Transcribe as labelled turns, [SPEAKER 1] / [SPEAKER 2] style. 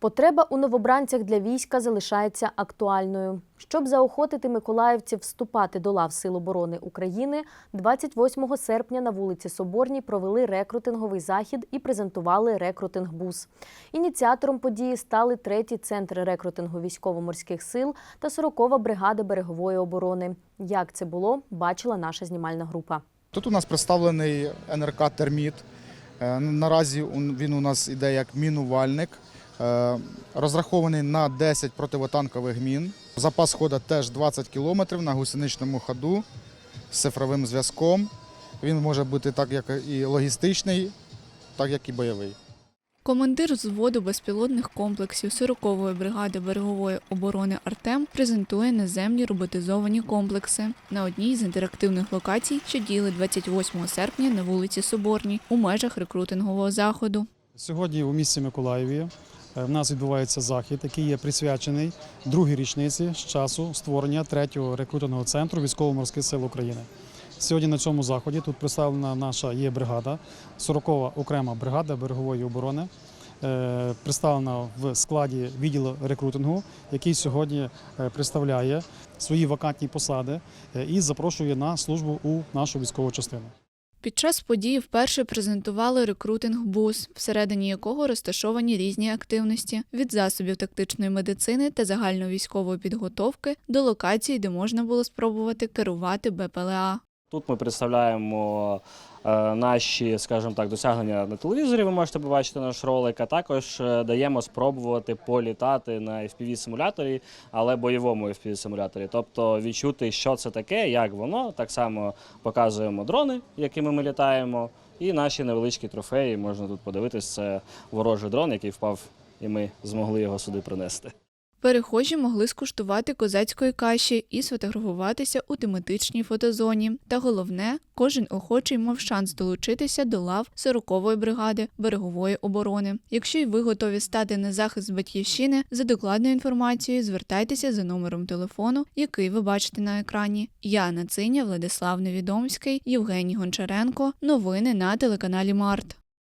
[SPEAKER 1] Потреба у новобранцях для війська залишається актуальною. Щоб заохотити миколаївців вступати до лав Сил оборони України, 28 серпня на вулиці Соборній провели рекрутинговий захід і презентували рекрутинг-бус. Ініціатором події стали третій центр рекрутингу військово-морських сил та 40-ва бригада берегової оборони. Як це було, бачила наша знімальна група.
[SPEAKER 2] Тут у нас представлений НРК Терміт. Е, Наразі він у нас іде як мінувальник, розрахований на 10 противотанкових мін. Запас ходу теж 20 км на гусеничному ходу з цифровим зв'язком. Він може бути так як і логістичний, так як і бойовий.
[SPEAKER 3] Командир взводу безпілотних комплексів 40-ї бригади берегової оборони Артем презентує наземні роботизовані комплекси на одній з інтерактивних локацій, що діяли 28 серпня на вулиці Соборній у межах рекрутингового заходу.
[SPEAKER 4] Сьогодні у місті Миколаєві е, в нас відбувається захід, який є присвячений другій річниці з часу створення третього рекрутингового центру військово-морських сил України. Сьогодні на цьому заході тут представлена наша є бригада, 40-ва окрема бригада берегової оборони, е, представлена в складі відділу рекрутингу, який сьогодні е, представляє свої вакантні посади е, і запрошує на службу у нашу військову частину.
[SPEAKER 3] Під час події вперше презентували рекрутинг-бус, всередині якого розташовані різні активності від засобів тактичної медицини та загальновійськової підготовки до локацій, де можна було спробувати керувати БПЛА.
[SPEAKER 5] Тут ми представляємо е, наші, скажімо так, досягнення на телевізорі. Ви можете побачити наш ролик. А також е, даємо спробувати політати на fpv симуляторі, але бойовому fpv симуляторі. Тобто відчути, що це таке, як воно. Так само показуємо дрони, якими ми літаємо, і наші невеличкі трофеї. Можна тут подивитись. Це ворожий дрон, який впав, і ми змогли його сюди принести.
[SPEAKER 3] Перехожі могли скуштувати козацької каші і сфотографуватися у тематичній фотозоні. Та головне, кожен охочий мав шанс долучитися до лав 40-ї бригади берегової оборони. Якщо й ви готові стати на захист батьківщини, за докладною інформацією звертайтеся за номером телефону, який ви бачите на екрані. Яна Циня, Владислав Невідомський, Євгеній Гончаренко. Новини на телеканалі Март.